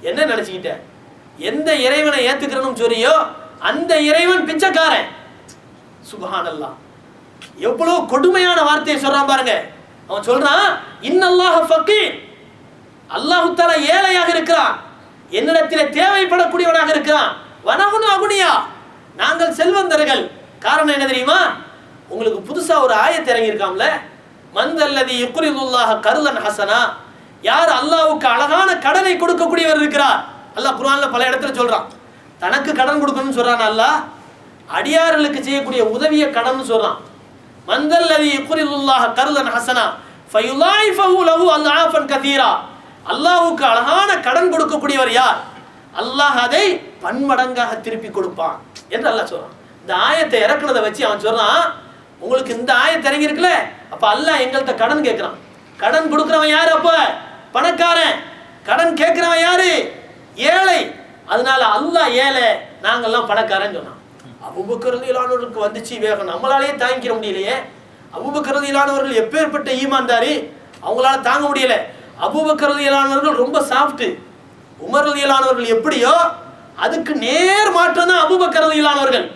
என்ன நினைச்சுக்கிட்ட? எந்த இறைவனை ஏத்துக்கிறனும் சொல்றியோ அந்த இறைவன் பிச்சைக்காரன். சுபஹானல்லாஹ். எவ்வளவு கொடுமையான வார்த்தையை சொல்றான் பாருங்க. அவன் சொல்றான் இன்னல்லாஹ ஃபக்கீர். அல்லாஹு தஆலா ஏழையாக இருக்கிறான். என்னிடத்திலே தேவைப்படக்கூடியவனாக இருக்கிறான். வனகுனு அகுனியா. நாங்கள் செல்வந்தர்கள். காரணம் என்ன தெரியுமா? உங்களுக்கு புதுசா ஒரு ஆயத்தை இறங்கியிருக்காம்ல. மந்தல்லதி யுக்ரிதுல்லாஹ கருதன் ஹசனா. யார் அல்லாவுக்கு அழகான கடனை கொடுக்கக்கூடியவர் இருக்கிறார்? அல்லாஹ் குர்ஆன்ல பல இடத்துல சொல்றான். தனக்கு கடன் கொடுக்கணும்னு சொல்றான் அல்லாஹ். அடியார்களுக்கு செய்யக்கூடிய உதவிய கடன் சொல்றான். மந்தல்லதி யுக்ரிதுல்லாஹ கருதன் ஹசனா ஃபயுலாயிஃபஹு லஹு அல்ஆஃபன் கதீரா அல்லாஹ்வுக்கு அழகான கடன் கொடுக்கக்கூடியவர் யார்? அல்லாஹ் அதை பன்மடங்காக திருப்பி கொடுப்பான் என்று அல்லாஹ் சொல்றான். இந்த ஆயத்தை இறக்குனதை வச்சு அவன் சொல்றான் உங்களுக்கு இந்த ஆயத்தை இறங்கி இருக்குல்ல அப்ப அல்லாஹ் எங்கள்கிட்ட கடன் கேட்கிறான். கடன் கொடுக்குறவன் யார் அப்போ? பணக்காரன். கடன் கேட்கிறவன் யாரு? ஏழை. அதனால அல்லா ஏழை நாங்கள்லாம் பணக்காரன் சொன்னான். அபுபக்கரதியிலானவர்களுக்கு வந்துச்சு வேகம். நம்மளாலேயே தாங்கிக்கிற முடியலையே. அபுபக்கரதியிலானவர்கள் எப்பேற்பட்ட ஈமாந்தாரி அவங்களால தாங்க முடியல. அபுபக்கரதியிலானவர்கள் ரொம்ப சாஃப்ட் உமரதியிலானவர்கள் எப்படியோ அதுக்கு நேர் மாற்றம் தான் அபுபக்கரதியிலானவர்கள்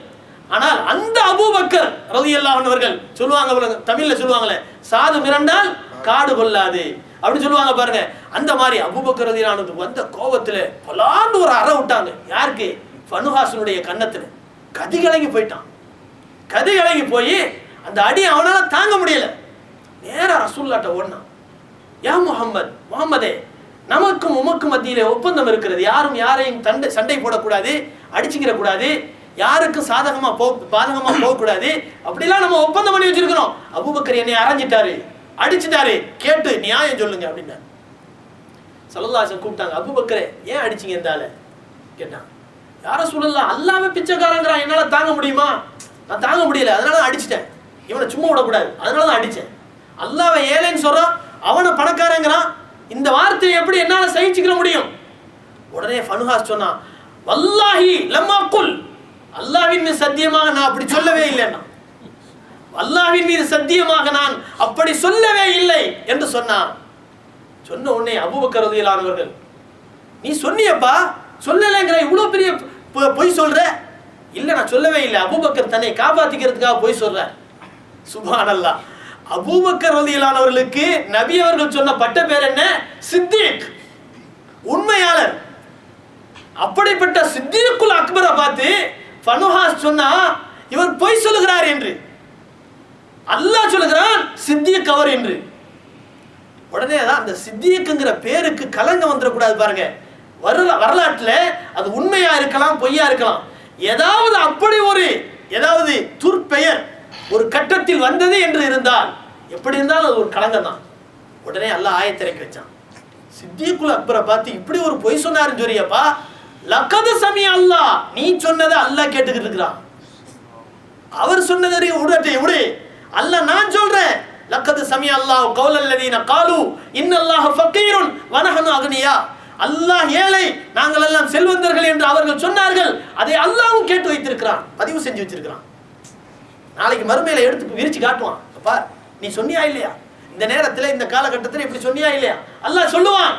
ஆனால் அந்த அபூபக்கர் ரலியல்லாஹுவர்கள் சொல்லுவாங்க தமிழ்ல சொல்லுவாங்களே சாது மிரண்டால் காடு கொள்ளாது அப்படின்னு சொல்லுவாங்க பாருங்க. அந்த மாதிரி அபூபக்கர் வந்த கோபத்துல பலாண்டு ஒரு அறை விட்டாங்க. யாருக்கு? ஃபனுஹாசனுடைய கன்னத்துல. கதி கலங்கி போயிட்டான். கதி கலங்கி போய் அந்த அடி அவனால தாங்க முடியல. நேராக ரசூல்லாட்ட ஓடினான். யா முகம்மது முகம்மதே நமக்கும் உமக்கும் மத்தியில் ஒப்பந்தம் இருக்கிறது. யாரும் யாரையும் தண்டை சண்டை போடக்கூடாது அடிச்சுக்கிற கூடாது யாருக்கும் சாதகமா போ பாதகமா போகக்கூடாது. அப்படிலாம் நம்ம ஒப்பந்தம் பண்ணி வச்சிருக்கிறோம் அபூபக்கர் என்னை அரைஞ்சிட்டாரு. அடிச்சிட்டாரு கேட்டு நியாயம் சொல்லுங்க அப்படின்னா. சலல்லாசன் கூப்பிட்டாங்க அபூபக்கரே ஏன் அடிச்சிங்க இந்த ஆளை? கேட்டான். யார சொல்லலாம் அல்லாம பிச்சைக்காரங்கிறான் என்னால தாங்க முடியுமா? நான் தாங்க முடியல அதனால தான் அடிச்சிட்டேன். இவனை சும்மா விடக்கூடாது அதனால தான் அடிச்சேன். அல்லாவை ஏழைன்னு சொல்றான் அவனை பணக்காரங்கிறான். இந்த வார்த்தையை எப்படி என்னால சகிச்சுக்கிற முடியும்? உடனே ஃபனுஹாஸ் சொன்னான் வல்லாஹி லம்மா குல். அல்லாவின் சத்தியமாக நான் அப்படி சொல்லவே இல்லைன்னா. அல்லாஹ்வின் மீது சத்தியமாக நான் அப்படி சொல்லவே இல்லை என்று சொன்னான். சொன்ன உடனே அபுபக்கரதியிலானவர்கள் நீ சொன்னியப்பா சொல்லலைங்கிற இவ்வளோ பெரிய பொ- பொய் சொல்ற? இல்லை நான் சொல்லவே இல்லை. அபுபக்கர் தன்னை காப்பாத்திக்கிறதுக்காக பொய் சொல்ற. சுபானல்லா அபூபக்கர் ரலியல்லானவர்களுக்கு நபி அவர்கள் சொன்ன பட்ட பேர் என்ன? சித்திக் உண்மையாளர். அப்படிப்பட்ட சித்திக்குல் அக்பரை பார்த்து பனுஹாஸ் சொன்னா இவர் பொய் சொல்லுகிறார் என்று. சொல்லுகிறான் அவர் என்று. உடனே தான் அந்த சித்தியக்குங்கிற பேருக்கு கலங்க வந்துடக்கூடாது பாருங்க. வரல வரலாற்றுல அது உண்மையா இருக்கலாம் பொய்யா இருக்கலாம். ஏதாவது அப்படி ஒரு ஏதாவது துர்பெயர் ஒரு கட்டத்தில் வந்தது என்று இருந்தால் எப்படி இருந்தாலும் அது ஒரு களங்கம் தான். உடனே அல்லாஹ் ஆயத்திறக்கி வச்சான். சித்தியக்குள் அக்பரை பார்த்து இப்படி ஒரு பொய் சொன்னாருன்னு சொல்றியப்பா லக்கது சமி அல்லா. நீ சொன்னதை அல்லாஹ் கேட்டுக்கிட்டு இருக்கிறான். அவர் சொன்னதை விடட்டே விடு. அல்ல நான் சொல்றேன். லக்கது சமி அல்லாஹ் கௌலல்லதீன காலு இன்னல்லாஹ் ஃபக்கீருன் வனஹனு அக்னியா. அல்லாஹ் ஏழை நாங்கள் எல்லாம் செல்வந்தர்கள் என்று அவர்கள் சொன்னார்கள். அதை அல்லாஹ்வும் கேட்டு வைத்திருக்கிறான். பதிவு செஞ்சு வச்சிருக்கிறான். நாளைக்கு மறுமையில எடுத்து விரிச்சு காட்டுவான். அப்பா நீ சொன்னியா இல்லையா? இந்த நேரத்துல இந்த காலகட்டத்தில் இப்படி சொன்னியா இல்லையா? அல்லாஹ் சொல்லுவான்.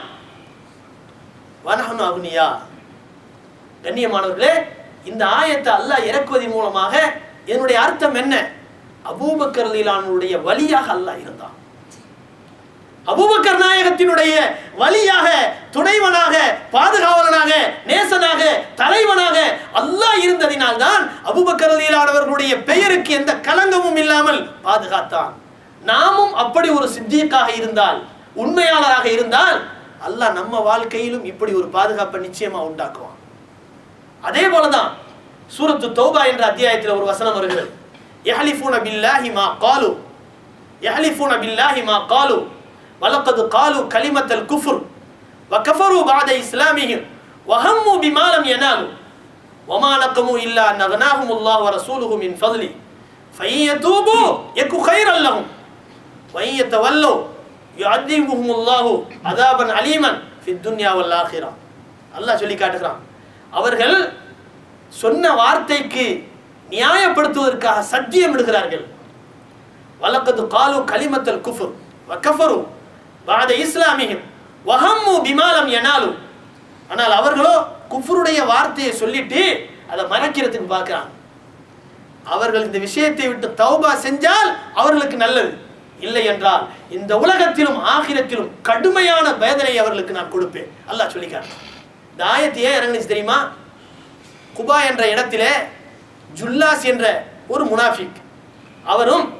வனஹனு அக்னியா. கண்ணியமானவர்களே இந்த ஆயத்தை அல்லாஹ் இறக்குவதன் மூலமாக என்னுடைய அர்த்தம் என்ன? அபூபக்கர் ரலியல்லாஹுடைய வழியாக அல்லாஹ் இருந்தான். அபூபக்கர் நாயகத்தினுடைய வழியாக துணைவனாக பாதுகாவலனாக நேசனாக தலைவனாக அல்லாஹ் இருந்ததினால் தான் அபூபக்கர் அலிலானவர்களுடைய பெயருக்கு எந்த கலங்கமும் இல்லாமல் பாதுகாத்தான். நாமும் அப்படி ஒரு சித்தியக்காக இருந்தால் உண்மையாளராக இருந்தால் அல்லாஹ் நம்ம வாழ்க்கையிலும் இப்படி ஒரு பாதுகாப்பை நிச்சயமா உண்டாக்குவான். அதே போலதான் சூரத்து தௌபா என்ற அத்தியாயத்தில் ஒரு வசனம் வருகிறது. يحلفون بالله ما قالوا. يحلفون بالله ما قالوا. ولقد قالوا كلمة الكفر. وكفروا بعد إسلامهم. وهموا بما لم ينالوا. وما نقموا إلا أن أغناهم الله ورسوله من فضله. فإن يتوبوا يك خيرا لهم. وإن يتولوا يعذبهم الله عذابا عليما في الدنيا والآخرة. الله சொல்லி காட்டுகிறான் அவர்கள் சொன்ன வார்த்தைக்கு நியாயப்படுத்துவதற்காக சத்தியம் இடுகிறார்கள் வழக்கத்து காலு கலிமத்தல் குஃபுர் வக்கஃபரு பாத இஸ்லாமியும் வஹம்மு பிமாலம் எனாலும் ஆனால் அவர்களோ குஃபருடைய வார்த்தையை சொல்லிட்டு அதை மறைக்கிறதுக்கு பார்க்கறாங்க. அவர்கள் இந்த விஷயத்தை விட்டு தௌபா செஞ்சால் அவர்களுக்கு நல்லது. இல்லை என்றால் இந்த உலகத்திலும் ஆகிரத்திலும் கடுமையான வேதனை அவர்களுக்கு நான் கொடுப்பேன். அல்லாஹ் சொல்லிக்காரு இந்த ஆயத்தையே ஏன் இறங்குனுச்சு தெரியுமா? குபா என்ற இடத்திலே ஜுல்லாஸ் என்ற ஒரு முனாஃபிக். அவரும்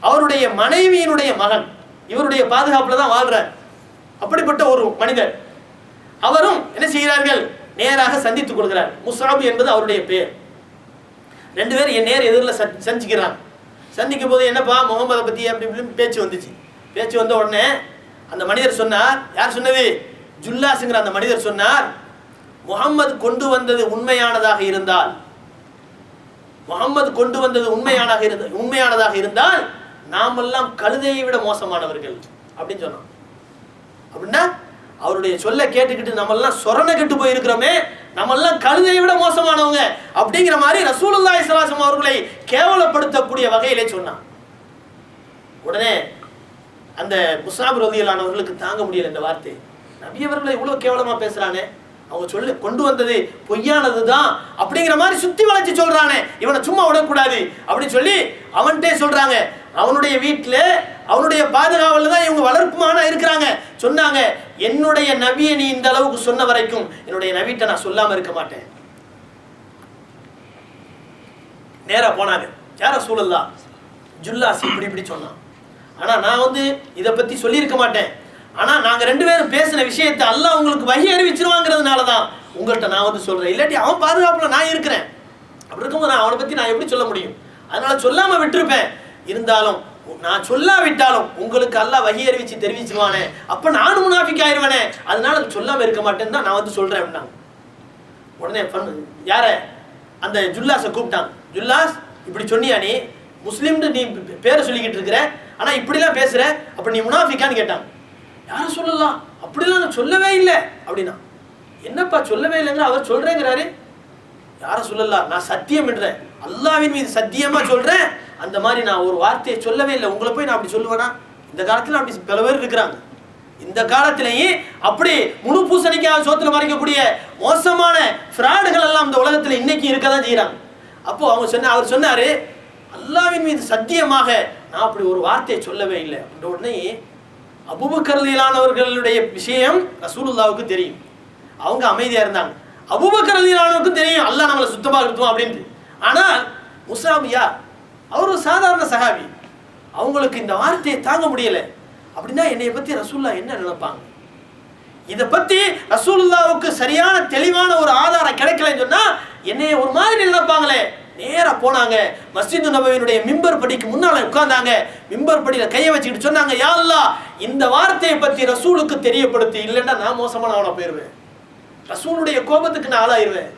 அவருடைய மனைவியினுடைய மகன். இவருடைய பாதுகாப்புல தான் வாழ்றார். அப்படிப்பட்ட ஒரு மனிதர். அவரும் என்ன செய்கிறார்கள்? நேராக சந்தித்துக் கொள்கிறார். முசாபு என்பது அவருடைய பேர் ரெண்டு பேரும் என் நேர் எதிரில் சந்திக்கிறான் சந்திக்கும் போது என்னப்பா முகமதை பத்தி அப்படி இப்படின்னு பேச்சு வந்துச்சு. பேச்சு வந்த உடனே அந்த மனிதர் சொன்னார் யார் சொன்னது? ஜுல்லாஸுங்கிற அந்த மனிதர் சொன்னார் முகம்மது கொண்டு வந்தது உண்மையானதாக இருந்தால் முகம்மது கொண்டு வந்தது உண்மையானதாக இருந்த உண்மையானதாக இருந்தால் நாமெல்லாம் கழுதையை விட மோசமானவர்கள் அப்படின்னு சொன்னான். அப்படின்னா அவருடைய சொல்ல கேட்டுக்கிட்டு நம்மெல்லாம் சொரண கெட்டு போயிருக்கிறோமே நம்மெல்லாம் கழுதையை விட மோசமானவங்க அப்படிங்கிற மாதிரி ரசூலுல்லா இஸ்லாசம் அவர்களை கேவலப்படுத்தக்கூடிய வகையிலே சொன்னான். உடனே அந்த முசாப் ரதியலானவர்களுக்கு தாங்க முடியல இந்த வார்த்தை. நபியவர்களை இவ்வளோ இவ்வளவு கேவலமா பேசுறானே. அவங்க சொல்லு கொண்டு வந்தது பொய்யானது தான் அப்படிங்கிற மாதிரி சுத்தி வளைச்சு சொல்றானே. இவனை சும்மா விடக்கூடாது அப்படின்னு சொல்லி அவன்கிட்டே சொல்றாங்க. அவனுடைய வீட்டில் அவனுடைய பாதுகாவலில் தான் இவங்க வளர்ப்புமான இருக்கிறாங்க. சொன்னாங்க என்னுடைய நபியை நீ இந்த அளவுக்கு சொன்ன வரைக்கும் என்னுடைய நபிட்ட நான் சொல்லாம இருக்க மாட்டேன். நேராக போனாங்க. யார சூழல்லா ஜுல்லாஸ் இப்படி இப்படி சொன்னான். ஆனா நான் வந்து இதை பத்தி சொல்லியிருக்க மாட்டேன். ஆனால் நாங்கள் ரெண்டு பேரும் பேசின விஷயத்தை அல்லாஹ் உங்களுக்கு வகி அறிவிச்சிருவாங்கிறதுனால தான் உங்கள்கிட்ட நான் வந்து சொல்கிறேன் இல்லாட்டி அவன் பாதுகாப்பில் நான் இருக்கிறேன். அப்படி இருக்கும்போது நான் அவனை பற்றி நான் எப்படி சொல்ல முடியும்? அதனால் சொல்லாமல் விட்டுருப்பேன். இருந்தாலும் நான் சொல்லாவிட்டாலும் உங்களுக்கு அல்லாஹ் வகி அறிவிச்சு தெரிவிச்சிருவானே. அப்போ நானும் முனாஃபிக் ஆயிருவானே. அதனால சொல்லாமல் இருக்க மாட்டேன்னு தான் நான் வந்து சொல்கிறேன் அப்படின்னாங்க. உடனே பண்ணு யார? அந்த ஜுல்லாஸை கூப்பிட்டான் ஜுல்லாஸ் இப்படி சொன்னியா நீ? முஸ்லீம்னு நீ பேரை சொல்லிக்கிட்டு இருக்கிற. ஆனால் இப்படிலாம் பேசுகிற அப்போ நீ முனாஃபிக்கான்னு கேட்டான் யாரும் சொல்லலாம். அப்படிலாம் நான் சொல்லவே இல்லை. அப்படின்னா என்னப்பா சொல்லவே இல்லைங்க அவர் சொல்றேங்கிறாரு. யாரும் சொல்லலாம். நான் சத்தியம் என்றேன். அல்லாவின் மீது சத்தியமா சொல்றேன். அந்த மாதிரி நான் ஒரு வார்த்தையை சொல்லவே இல்லை. உங்களை போய் நான் அப்படி சொல்லுவேனா? இந்த காலத்தில் அப்படி பல பேர் இருக்கிறாங்க. இந்த காலத்திலேயே அப்படி முழு பூசணிக்காக சோத்துல மறைக்கக்கூடிய மோசமான ஃப்ராடுகள் எல்லாம் இந்த உலகத்துல இன்னைக்கு இருக்க தான் செய்யறாங்க அப்போ அவங்க சொன்ன அவர் சொன்னாரு அல்லாவின் மீது சத்தியமாக நான் அப்படி ஒரு வார்த்தையை சொல்லவே இல்லை. அப்படின்ற உடனே அபுபக்கரதியிலானவர்களுடைய விஷயம் ரசூலுல்லாவுக்கு தெரியும். அவங்க அமைதியாக இருந்தாங்க. அபுபக்கரதியிலானவருக்கும் தெரியும் அல்லாஹ் நம்மளை சுத்தமாக இருத்துவோம் அப்படின்ட்டு. ஆனால் முசாமியா அவர் ஒரு சாதாரண சகாபி அவங்களுக்கு இந்த வார்த்தையை தாங்க முடியலை. அப்படின்னா என்னைய பற்றி ரசூல்லா என்ன நினைப்பாங்க? இதை பற்றி ரசூலுல்லாவுக்கு சரியான தெளிவான ஒரு ஆதாரம் கிடைக்கலன்னு சொன்னால் என்னைய ஒரு மாதிரி நினைப்பாங்களே. நேராக போனாங்க. மஸ்ஜிது நபவியினுடைய மிம்பர் படிக்கு முன்னால் உட்கார்ந்தாங்க. மிம்பர் படியில் கையை வச்சுக்கிட்டு சொன்னாங்க யா அல்லாஹ் இந்த வார்த்தையை பத்தி ரசூலுக்கு தெரியப்படுத்தி இல்லைன்னா நான் மோசமான அவனை போயிடுவேன் ரசூலுடைய கோபத்துக்கு நான் ஆளாயிருவேன்.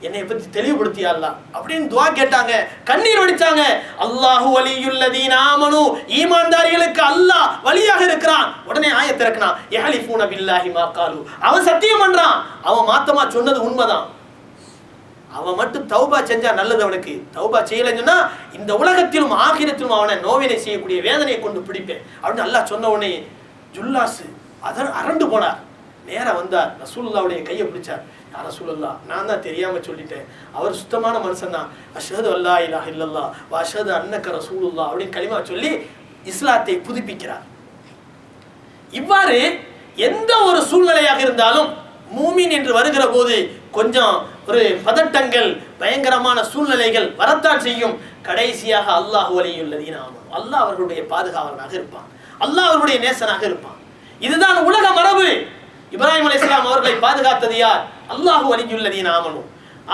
என்னை பத்தி தெளிவுபடுத்தியா அல்லா? அப்படின்னு துவா கேட்டாங்க. கண்ணீர் வடிச்சாங்க. அல்லாஹு வலியுல்லதீன ஆமனு. ஈமான்தாரிகளுக்கு அல்லாஹ் வழியாக இருக்கிறான். உடனே ஆயத் திறக்கனான் யஹலிஃபூன பில்லாஹி மாக்காலு அவன் சத்தியம் பண்றான். அவன் மாத்தமா சொன்னது உண்மைதான். அவன் மட்டும் தௌபா செஞ்சா நல்லது அவனுக்கு. தௌபா செய்யலைன்னு சொன்னா இந்த உலகத்திலும் ஆகிரத்திலும் அவனை நோவினை செய்யக்கூடிய வேதனையை கொண்டு பிடிப்பேன். அப்படின்னு அல்லாஹ் சொன்ன உடனே ஜுல்லாசு அதன் அரண்டு போனார். நேரா வந்தார். ரசூலுல்லாவுடைய கையை பிடிச்சார். யார் ரசூலுல்லா நான் தான் தெரியாம சொல்லிட்டேன். அவர் சுத்தமான மனுஷன் தான். அஷது அல்லா இல்லா இல்லல்லா வ அஷது அன்னக்க ரசூலுல்லா அப்படின்னு களிமா சொல்லி இஸ்லாத்தை புதுப்பிக்கிறார். இவ்வாறு எந்த ஒரு சூழ்நிலையாக இருந்தாலும் மூமின் என்று வருகிற போது கொஞ்சம் ஒரு பதட்டங்கள் பயங்கரமான சூழ்நிலைகள் வரத்தான் செய்யும். கடைசியாக அல்லாஹ் வலியுள்ளதீன் ஆகும் அல்லாஹ் அவர்களுடைய பாதுகாவலனாக இருப்பான். அல்லாஹ் அவர்களுடைய நேசனாக இருப்பான். இதுதான் உலக மரபு. இப்ராஹிம் அலைஹிஸ்ஸலாம் அவர்களை பாதுகாத்தது யார்? அல்லாஹு வலியுள்ளதீன் ஆமனும்.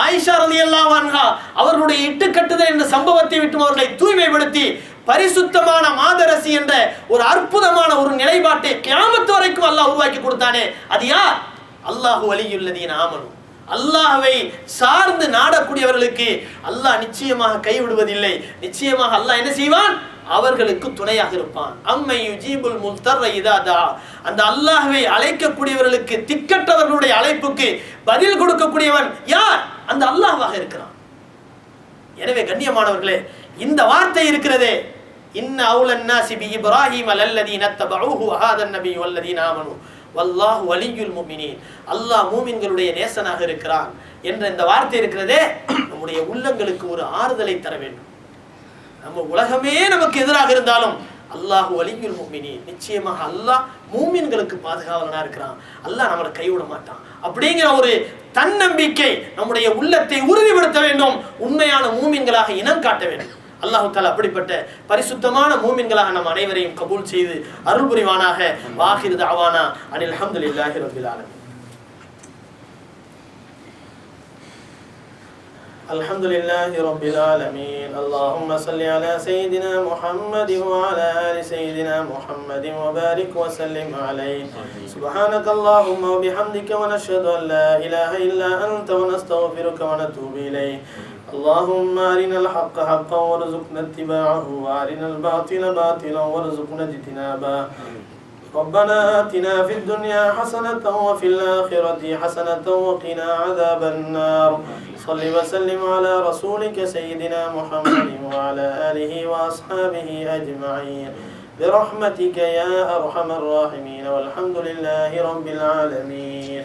ஆயிஷா அலி அன்ஹா அவர்களுடைய இட்டுக்கட்டுதல் என்ற சம்பவத்தை விட்டு அவர்களை தூய்மைப்படுத்தி பரிசுத்தமான மாதரசி என்ற ஒரு அற்புதமான ஒரு நிலைப்பாட்டை கிராமத்து வரைக்கும் அல்லாஹ் உருவாக்கி கொடுத்தானே. அது யார்? அல்லாஹு வலியுள்ளதீன் ஆமனும். அல்லாஹவை சார்ந்து நாடக்கூடியவர்களுக்கு அல்லாஹ் நிச்சயமாக கைவிடுவதில்லை. நிச்சயமாக அல்லாஹ் என்ன செய்வான்? அவர்களுக்கு துணையாக இருப்பான். அம்மை ஜீபுல் முல்தர் இதாதா அந்த அல்லாஹவை அழைக்கக்கூடியவர்களுக்கு திக்கற்றவர்களுடைய அழைப்புக்கு பதில் கொடுக்கக்கூடியவன் யார்? அந்த அல்லாஹ்வாக இருக்கிறான். எனவே கண்ணியமானவர்களே இந்த வார்த்தை இருக்கிறதே. இன்ன அவுலன் சிபி பி இப்ராஹிம் அல்லல்லதீன தபஊஹு அஹாதன் நபி வல்லதீன ஆமனு. வல்லாஹ் வலியுல் முமினின். அல்லாஹ் மூமின்களுடைய நேசனாக இருக்கிறான் என்ற இந்த வார்த்தை இருக்கிறதே நம்முடைய உள்ளங்களுக்கு ஒரு ஆறுதலை தர வேண்டும். நம்ம உலகமே நமக்கு எதிராக இருந்தாலும் அல்லாஹ் வலியுல் முமினீன். நிச்சயமாக அல்லாஹ் மூமின்களுக்கு பாதுகாவலனா இருக்கிறான். அல்லாஹ் நம்மளை கைவிட மாட்டான். அப்படிங்கிற ஒரு தன்னம்பிக்கை நம்முடைய உள்ளத்தை உறுதிப்படுத்த வேண்டும். உண்மையான மூமின்களாக இனம் காட்ட வேண்டும். அல்லாஹு தாலா அப்படிப்பட்ட பரிசுத்தமான மூமின்களாக நம் அனைவரையும் கபூல் செய்து அருள் புரிவானாக வாஹிர் தாவானா அனில் அல்ஹம்துலில்லாஹி ரபில் ஆலமீன் الحمد لله رب العالمين اللهم صل على سيدنا محمد وعلى آل سيدنا محمد وبارك وسلم عليه سبحانك اللهم وبحمدك ونشهد أن لا إله إلا أنت ونستغفرك ونتوب إليه اللهم أرنا الحق حقا وارزقنا اتباعه وأرنا الباطل باطلا وارزقنا اجتنابه. ربنا آتنا في الدنيا حسنة وفي الآخرة حسنة وقنا عذاب النار. صل وسلم على رسولك سيدنا محمد وعلى آله وأصحابه أجمعين. برحمتك يا أرحم الراحمين. والحمد لله رب العالمين.